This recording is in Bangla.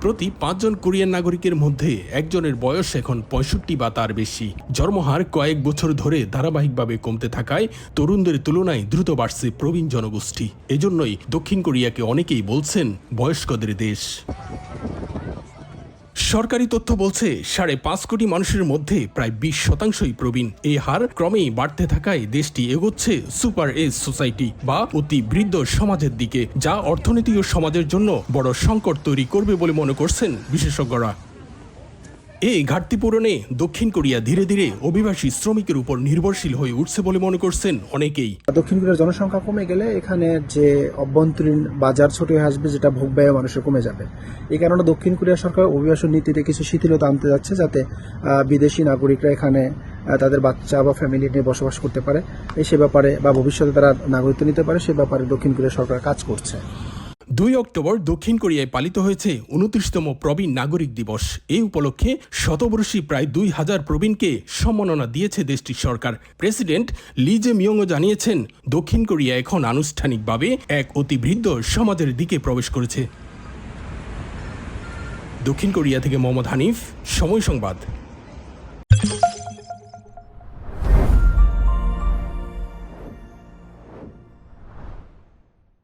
প্রতি পাঁচজন কোরিয়ান নাগরিকের মধ্যে একজনের বয়স এখন পঁয়ষট্টি বা তার বেশি। জন্মহার কয়েক বছর ধরে ধারাবাহিকভাবে কমতে থাকায় তরুণদের তুলনায় দ্রুত বাড়ছে প্রবীণ জনগোষ্ঠী। এজন্যই দক্ষিণ কোরিয়াকে অনেকেই বলছেন বয়স্কদের দেশ। সরকারি তথ্য বলছে, সাড়ে পাঁচ কোটি মানুষের মধ্যে প্রায় বিশ শতাংশই প্রবীণ। এই হার ক্রমেই বাড়তে থাকায় দেশটি এগোচ্ছে সুপার এজ সোসাইটি বা অতি বৃদ্ধ সমাজের দিকে, যা অর্থনীতি ও সমাজের জন্য বড় সংকট তৈরি করবে বলে মনে করছেন বিশেষজ্ঞরা। এই ঘাটতি পূরণে দক্ষিণ কোরিয়া ধীরে ধীরে অভিবাসী শ্রমিকের উপর নির্ভরশীল হয়ে উঠছে বলে মনে করছেন অনেকেই। দক্ষিণ কোরিয়ার জনসংখ্যা কমে গেলে এখানে যে অভ্যন্তরীণ বাজার ছোট হয়ে আসবে, যেটা ভোগ ব্যয় মানুষের কমে যাবে। এই কারণে দক্ষিণ কোরিয়া সরকার অভিবাসন নীতিতে কিছু শিথিলতা আনতে যাচ্ছে, যাতে বিদেশি নাগরিকরা এখানে তাদের বাচ্চা বা ফ্যামিলি নিয়ে বসবাস করতে পারে। এই সে ব্যাপারে বা ভবিষ্যতে তারা নাগরিকত্ব নিতে পারে, সে ব্যাপারে দক্ষিণ কোরিয়া সরকার কাজ করছে। দুই অক্টোবর দক্ষিণ কোরিয়ায় পালিত হয়েছে উনত্রিশতম প্রবীণ নাগরিক দিবস। এই উপলক্ষে শতবর্ষী প্রায় দুই হাজার প্রবীণকে সম্মাননা দিয়েছে দেশটির সরকার। প্রেসিডেন্ট লিজে মিয়ংও জানিয়েছেন, দক্ষিণ কোরিয়া এখন আনুষ্ঠানিকভাবে এক অতি বৃদ্ধ সমাজের দিকে প্রবেশ করেছে। দক্ষিণ কোরিয়া থেকে মোহাম্মদ হানিফ, সময় সংবাদ।